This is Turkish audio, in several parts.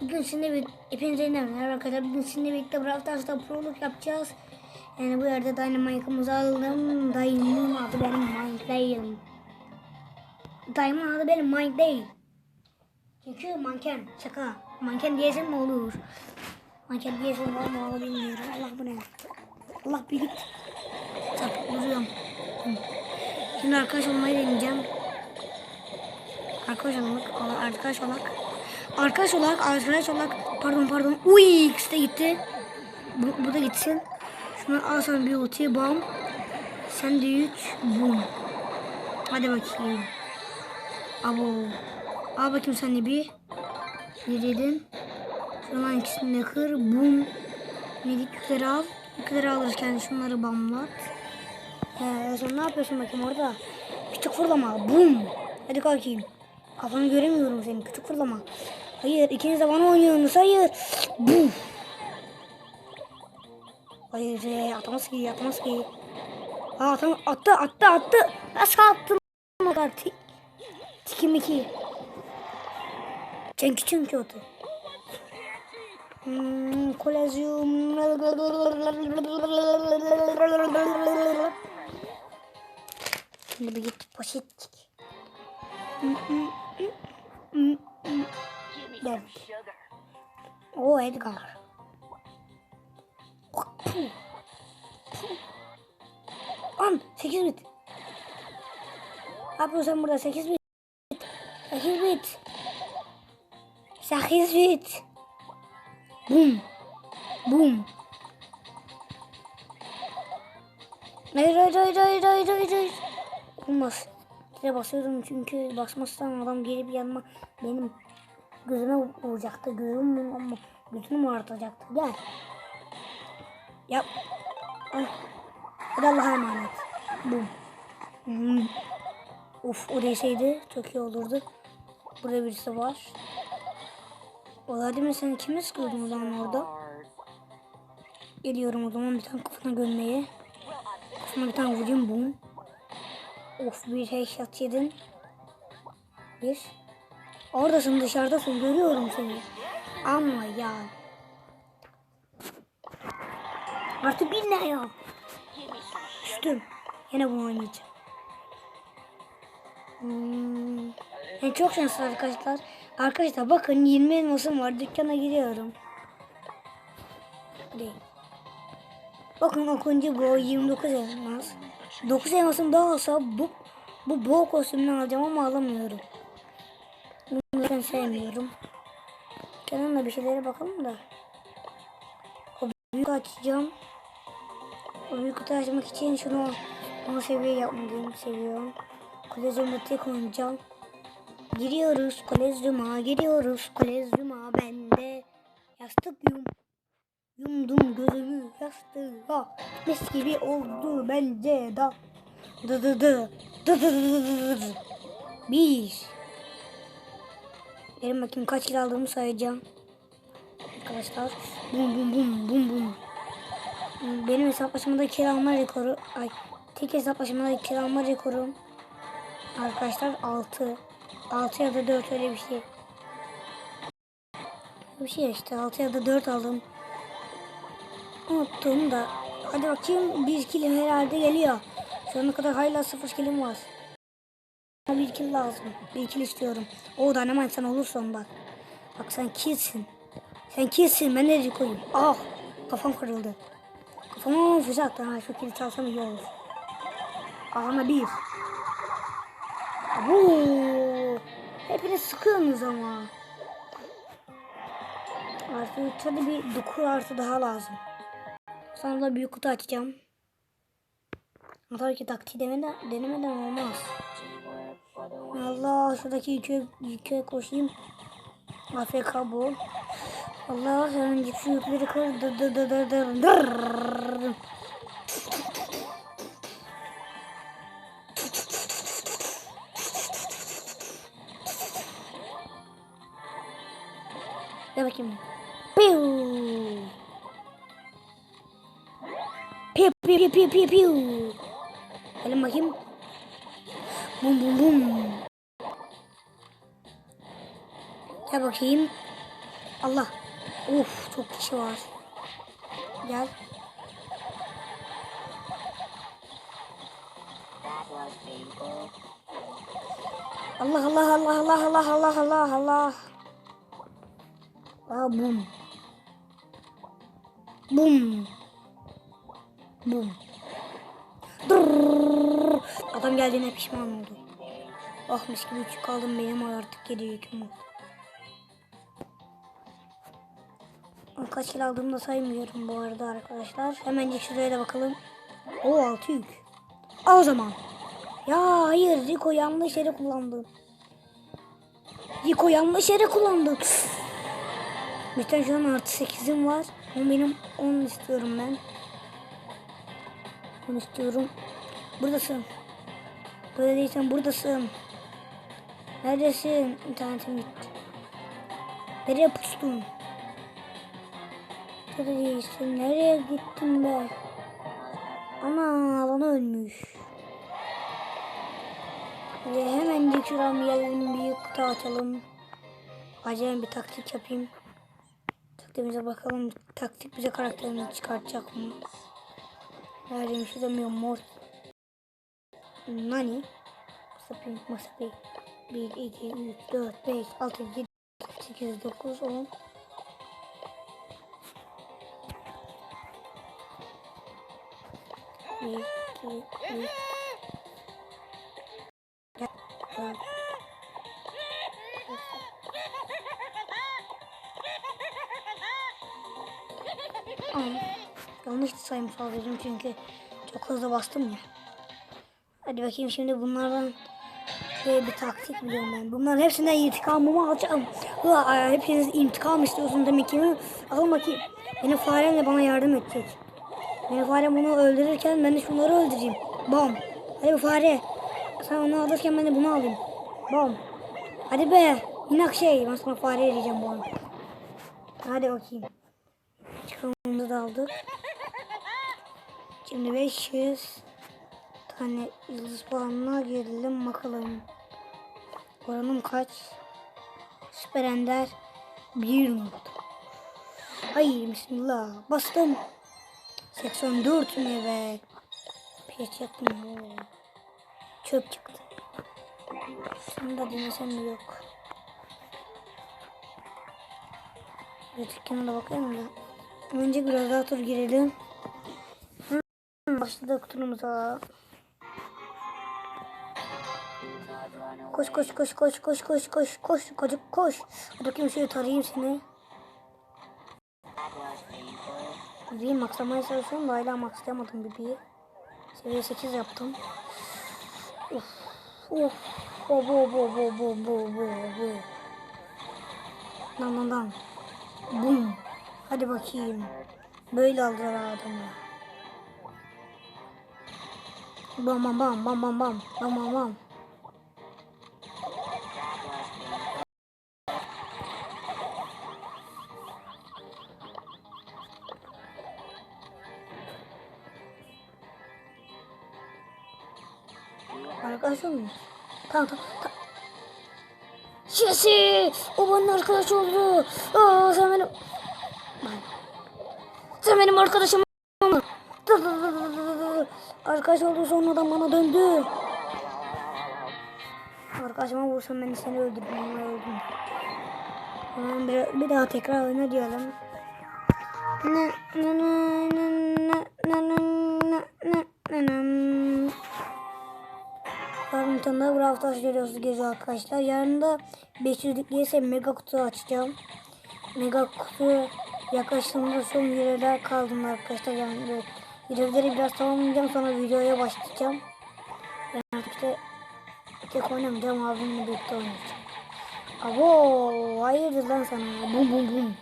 Bugün sizinle bir hepinize merhaba arkadaşlar. Bugün sizinle birlikte Brawl Stars'ta prolog yapacağız. Yani bu yerde Dynamite'ımızı aldım. Dayımın adı benim Mike değil. Dayımın adı benim Mike değil. Çünkü manken. Şaka. Manken diyesem mi olur? Manken diyesem var mı olur bilmiyorum. Allah bu ne? Allah büyük. Çarpıp vuruyorum. Şimdi arkadaş olmayı deneyeceğim. Arkadaş olmak, arkadaş olmak. Arkadaş olarak, arkadaş olarak, pardon pardon. Uy ikisi de gitti. Bu, bu da gitsin. Şunu al sana bir ulti, bam. Sen de üç, bum. Hadi bakayım. Abo. Al bakayım sen de bir. Ne dedin? Şundan ikisini de kır, bum. Nedik yükleri al. Yükleri alırken şunları bamlat. Ee, sonra ne yapıyorsun bakayım orada? Küçük fırlama, bum. Hadi kalkayım. Kafanı göremiyorum senin küçük fırlama. Hayır ikiniz de bana oynuyorsunuz. Hayır. Bum. Hayır e, atamaz ki atamaz ki. Aa, atam attı attı attı. Nasıl attın? O kadar tik. Tiki miki. Çünkü çünkü otu. Hmm, kolezyum. Şimdi bir git poşet. Evet. O Edgar. An 8 bit. Yapıyorsun sen burada 8 bit? 8 bit. 8 bit. Bum. Bum. Hayır hayır hayır hayır hayır hayır. hayır. Olmaz. Size basıyorum çünkü basmazsam adam gelip yanıma benim gözüme vuracaktı. Gözüm ama gözünü mü artacaktı? Gel. Yap. Ah. Hadi Allah'a emanet. Bum. Hmm. Of o değseydi çok iyi olurdu. Burada birisi var. Ola değil mi sen kimi sıkıyordun o zaman orada? Geliyorum o zaman bir tane kafana gömmeye. Kafana bir tane vurayım bum. Of bir headshot yedin. Bir. Oradasın dışarıdasın görüyorum seni. Ama ya. Artı bir ne ya? Düştüm. Yine bunu oynayacağım. Hmm. Yani çok şanslı arkadaşlar. Arkadaşlar bakın 20 elmasım var. Dükkana giriyorum. Değil. Bakın okunca bu 29 elmas. 9 elmasım daha olsa bu bu boğa kostümünü alacağım ama alamıyorum. Ben sevmiyorum. Kenan'la bir şeylere bakalım da. O büyük açacağım. O büyük kutu açmak için şunu o seviye yapmalıyım. Seviyorum. Kolezyumda tek oynayacağım. Giriyoruz kolezyuma giriyoruz kolezyuma bende. Yastık yum. Yumdum gözümü yastığa. Mis gibi oldu bence da. Dı dı dı. Dı dı dı dı dı dı. Bir. Benim bakayım kaç kilo aldığımı sayacağım. Arkadaşlar. Bum bum bum bum bum. Benim hesaplaşmada kiralama rekoru. Ay. Tek hesaplaşmada kiralama rekorum. Arkadaşlar 6. 6 ya da 4 öyle bir şey. Bir şey işte 6 ya da 4 aldım. Unuttum da. Hadi bakayım 1 kilo herhalde geliyor. Şu ana kadar hala 0 kilim var. 1 kilo lazım. 1 kilo istiyorum. O da hemen sen olursun bak. Bak sen kilsin. Sen kilsin ben nereye koyayım? Ah kafam kırıldı. Kafama füze attı. Ha şu kilit alsam iyi olur. Ahana bir. Abo. Hepiniz sıkıyorsunuz ama. Artı tabi bir 9 artı daha lazım. Sonra da büyük kutu açacağım. Ama Tabii ki taktiği demeden, denemeden olmaz. Allah şuradaki yüke, yüke koşayım. AFK bu. Allah hemen git şu yükleri kır. Dır dır dır dır dır dır. Ver bakayım. Piu piu piu piu piu piu. Gelin bakayım. Bum bum bum. Gel bakayım. Allah. Of çok kişi var. Gel. Allah Allah Allah Allah Allah Allah Allah Allah. Aa bum. Bum. Bum. Adam geldiğine pişman oldu. Ah mis gibi yük kaldım benim artık geri yüküm oldu. Kaç kilo aldığımı da saymıyorum bu arada arkadaşlar. Hemencik şuraya da bakalım. O altı yük. Al o zaman. Ya hayır Rico yanlış yere kullandım. Rico yanlış yere kullandım. Mesela şu an artı 8'im var. Ama benim 10 istiyorum ben. 10 istiyorum. Buradasın. Burada değilsen buradasın. Neredesin? İnternetim gitti. Nereye pustun? Burada değilsin. Nereye gittin be? Ana alan ölmüş. Ve hemen bir yerden bir kutu açalım. Acayip bir taktik yapayım. Taktiğimize bakalım. Taktik bize karakterini çıkartacak mı? Neredeyim şu demiyorum mor. Nani? Masapi, masapi. 1, 2, 3, 4, 5, 6, 7, 8, 9, 10. Bir, iki, üç. Yanlış sayım sağladım çünkü çok hızlı bastım ya. Hadi bakayım şimdi bunlardan e, bir taktik biliyorum ben. Bunların hepsinden intikamımı alacağım. Ulan, hepiniz intikam istiyorsunuz demek ki. Alın bakayım. Benim farem de bana yardım edecek. Benim farem onu öldürürken ben de şunları öldüreyim. Bam. Hadi bu fare. Sen onu alırken ben de bunu alayım. Bam. Hadi be. İnak şey. Ben sana fare diyeceğim bu. Hadi bakayım. Çıkalımızı da aldık. Şimdi 500 tane yıldız puanına girelim bakalım. Oranım kaç? Süper Ender 1 nokta. Ay bismillah. Bastım. 84 ne be? Piyet yaptım. Çöp çıktı. Şunu da denesem yok. Dükkana da bakayım da. Önce biraz daha tur girelim. Başladık turumuza. Koş koş koş koş koş koş koş koş çocuk koş. Hadi şöyle tarayayım seni. Bebeği maxlamaya çalışıyorum da hala maxlayamadım bebeği. Seviye 8 yaptım. Of of. Bo bo bo bo bo bo bo bo. Lan lan lan. Bum. Hadi bakayım. Böyle aldılar adamı. Bam bam bam bam bam bam bam bam bam. Arkadaşlar mı? Tamam tamam. tamam. Jesse! O bana arkadaş oldu. Aa, sen benim... Sen benim arkadaşım. Arkadaş oldu sonradan bana döndü. Arkadaşıma vursam ben seni öldürdüm. Ama öldüm. Hemen bir, bir daha tekrar oyna ne ne ne ne ne ne ne ne ne Yarın bir tane Brawl Stars görüyorsunuz gece arkadaşlar. Yarın da 500'lük ise mega kutu açacağım. Mega kutu yaklaştığımda son görevler kaldım arkadaşlar. Yani görevleri biraz tamamlayacağım sonra videoya başlayacağım. Yani artık işte tek oynamayacağım abimle birlikte oynayacağım. Abo hayırdır lan sana bum bum bum.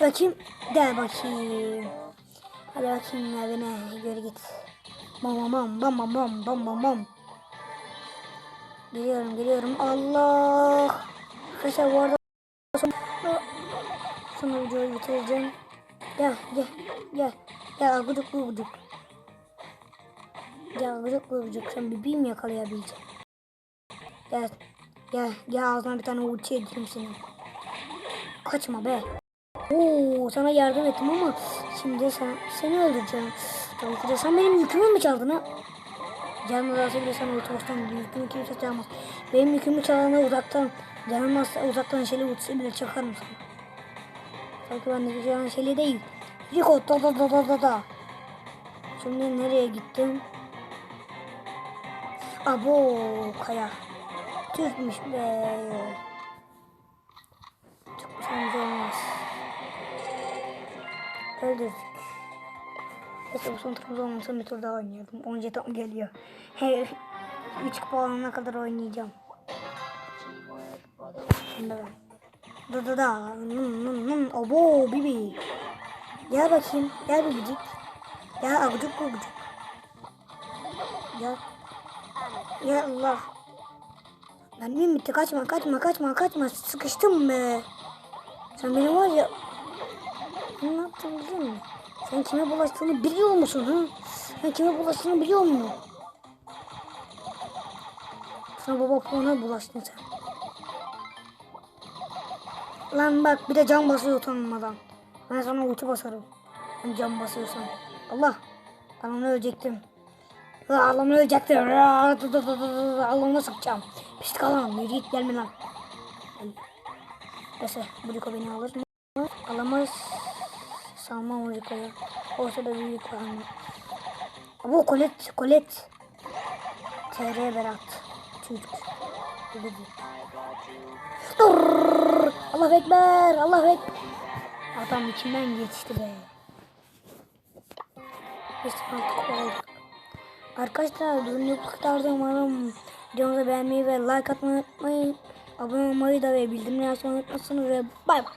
Bakayım gel bakayım. Hadi bakayım ya beni gör git. Bam bam bam bam bam bam bam bam. Geliyorum geliyorum. Allah. Arkadaşlar bu arada son, sonra videoyu bitireceğim. Gel gel gel. Gel gıcık gıcık. Gel gıcık gıcık. Sen bebeğim yakalayabileceğim. Gel. Gel. Gel ağzına bir tane uçu edeyim seni. Kaçma be. Oo sana yardım ettim ama şimdi sen, seni öldüreceğim. De sen benim yükümü mü çaldın ha? Canım razı bile sana ortalıktan yükümü kimse çalmaz. Benim yükümü çalana uzaktan canım varsa uzaktan şeyle uçsa bile çakarım sana. Sanki ben de güzel şeyle değil. Rico da da da da da da. Şimdi nereye gittim? Abo kaya. Türkmüş be. Güzel olmaz. Öldürdük. Bu son turumuz olmasa bir tur daha oynayalım. 10 jeton geliyor. Hey, 3 kupa alana kadar oynayacağım. Şimdi ben. Da da da. Nın nın nın. Abo bibi. Gel bakayım. Gel bibicik. Gel agucuk agucuk. Gel. Ya Allah. Ben mi bitti? Kaçma kaçma kaçma kaçma. Sıkıştım be. Sen benim var ya. Ne yaptın biliyor musun? Sen kime bulaştığını biliyor musun? Ha? Sen kime bulaştığını biliyor musun? Sana baba puana bulaştın sen. Lan bak bir de can basıyor utanmadan. Ben sana ulti basarım. Sen can basıyorsan. Allah. Onu ölecektim. Allah'ım ölecektim. Allah'ımı sıkacağım. Pislik Allah'ım. Yürü git gelme lan. Neyse Briko beni alır mı? Alamaz. Salmam Briko'yu. Olsa da büyük var mı? Bu kolet, kolet. TR Berat. Değil. Dur! Allah Ekber, Allah Ekber. Adam içimden geçti be. Arkadaşlar durum yok kadar umarım videomuzu beğenmeyi ve like atmayı unutmayın. Abone olmayı da ve bildirimleri açmayı unutmasın ve bay bay.